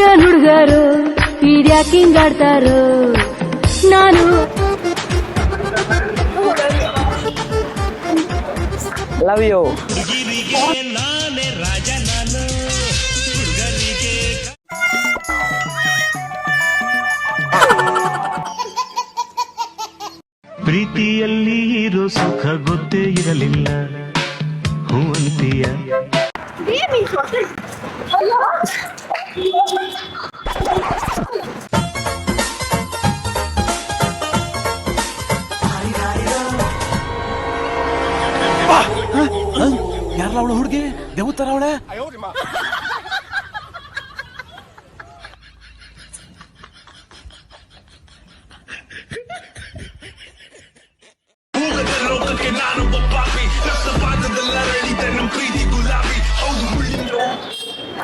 ಏನ್ ಹುಡುಗರು ಇದ್ಯಾಕಿಂಗ್ ಆಡ್ತಾರೋ ನಾನು ಲವ್ ಯು ಪ್ರೀತಿಯಲ್ಲಿ ಇರೋ ಸುಖ ಗೊತ್ತೇ ಇರಲಿಲ್ಲ. ಹೂ ಅಂತೀಯ ಯಾರಲ್ಲ ಅವಳು ಹುಡುಗಿ? ದೇವತರ ಅವಳೆ?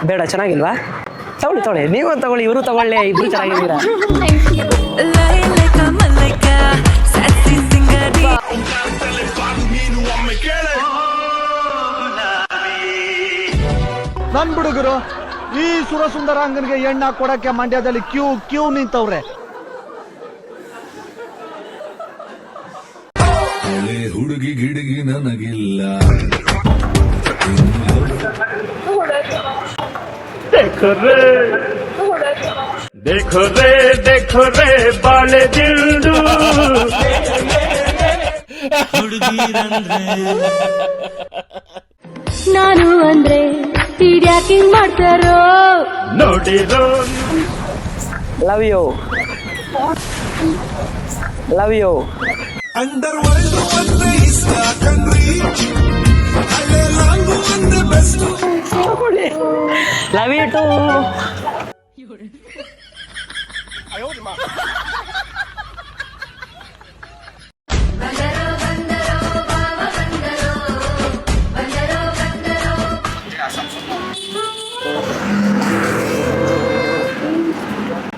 ಬೇಡ ಚೆನ್ನಾಗಿಲ್ವಾ? ತಗೊಳ್ಳಿ ತಗೊಳ್ಳಿ. ನೀವು ತಗೊಳ್ಳಿ ಇವರು ತಗೊಳ್ಳಿ ಇಬ್ರು ಚೆನ್ನಾಗಿದ್ದೀರಾ? ನನ್ ಬಿಡುಗರು ಈ ಸುರಸುಂದರಾಂಗನ್ಗೆ ಎಣ್ಣ ಕೊಡಕ್ಕೆ ಮಂಡ್ಯದಲ್ಲಿ ಕ್ಯೂ ಕ್ಯೂ ನಿಂತವ್ರೆ. ಹುಡುಗಿ ಗಿಡುಗಿ ನನಗಿಲ್ಲ. देखो रे देखो रे ಬಾಳೆ ದಿಂಡು ನಾನು ಅಂದ್ರೆ ಇದ್ಯಾಕ್ ಹಿಂಗ್ ಮಾಡ್ತಾರೋ ನೋಡಿರೋ love you love you underworld ಅಂದ್ರೆ love you too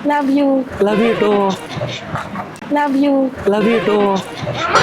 Love you. Love you too. Love you. Love you too.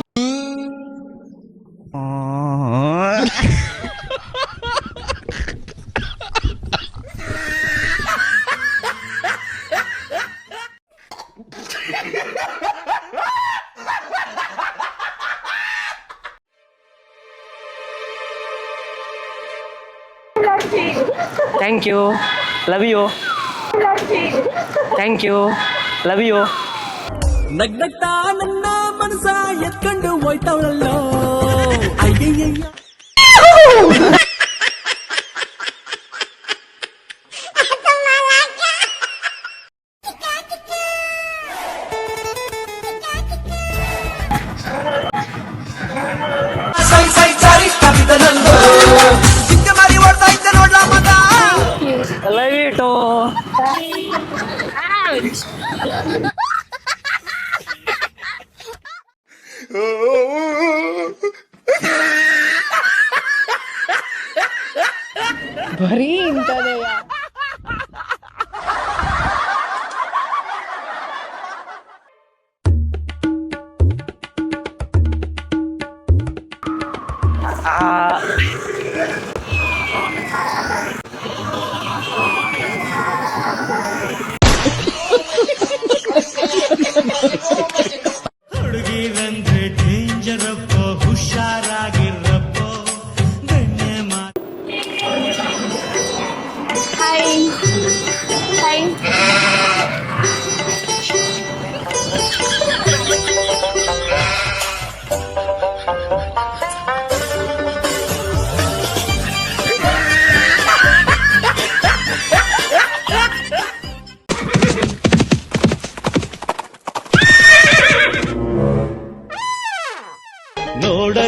thank you love you thank you love you ನಗ್ನಗ್ತಾ ನನ್ನ ಮನಸ ಎತ್ಕೊಂಡು ಹೋಯ್ತವಳಲ್ಲೋ ಅಯ್ಯಯ್ಯಯ್ಯ please. Brinda de ya.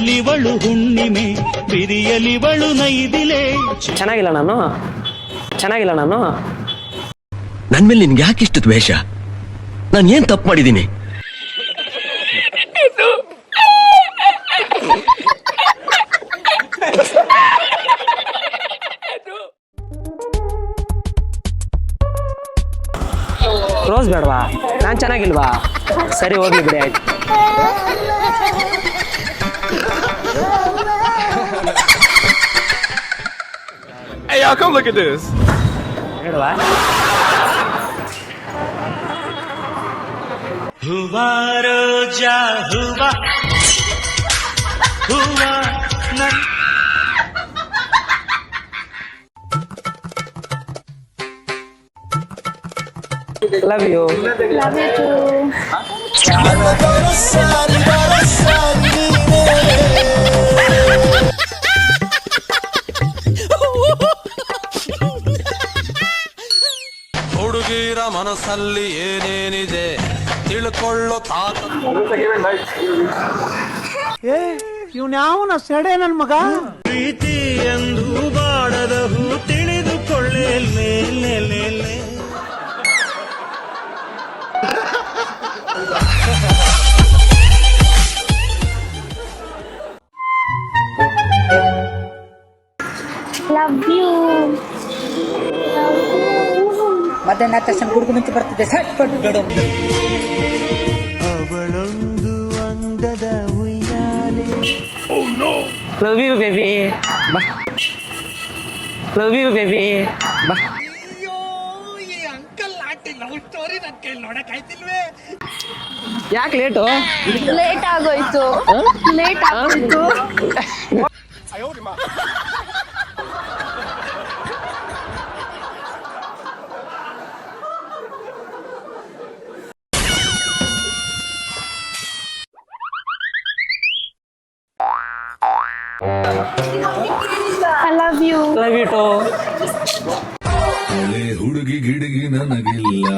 ನೋಡಲಿವಳು ಹುಣ್ಣಿಮೆ ಬಿರಿಯಲಿವಳು ನೈದಿಲೆ. ಚೆನ್ನಾಗಿಲ್ಲ ನಾನು. ಚೆನ್ನಾಗಿಲ್ಲ ನಾನು. ನನ್ ಮೇಲೆ ನಿನ್ಗೆ ಯಾಕೆ ಇಷ್ಟು ದ್ವೇಷ? ನಾನು ಏನ್ ತಪ್ಪು ಮಾಡಿದ್ದೀನಿ? ರೋಸ್ ಬೇಡವಾ? ನಾನು ಚೆನ್ನಾಗಿಲ್ವಾ? ಸರಿ ಹೋಗ್ಲಿ ಬಿಡಿ ಆಯ್ತು. Hey, y'all, come look at this. You're laughing. Love you. Love you too. Huh? ಮನಸ್ಸಲ್ಲಿ ಏನೇನಿದೆ ತಿಳ್ಕೊಳ್ಳೋ ತಾತ. ಏ ಇವ್ನ ಯಾವನ ಸೆಡೆ ನನ್ ಮಗ? ಪ್ರೀತಿ ಎಂದು ಬಾಡದ ಹೂ ತಿಳಿದುಕೊಳ್ಳೇ. ಲವ್ ಯು ಮಧ್ಯಾಹ್ನ ತಕ್ಷಣ ಗುಡುಗು ಮಿಂಚು ಬರ್ತಿದೆ ಸಟ್ ಪಟ್ಟು ಬಿಡು ಅವಳೊಂದು ಅಂದದ ಉಯ್ಯಾಲೆ. Love you baby love you baby ಯಾಕೆ ಲೇಟು ಲೇಟ್ ಆಗೋಯ್ತು. ಲೇಟ್ ಆಗೋಯ್ತು. I love you love you too ಹಳೆ ಹುಡುಗಿ ಗಿಡಗಿ ನನಗಿಲ್ಲ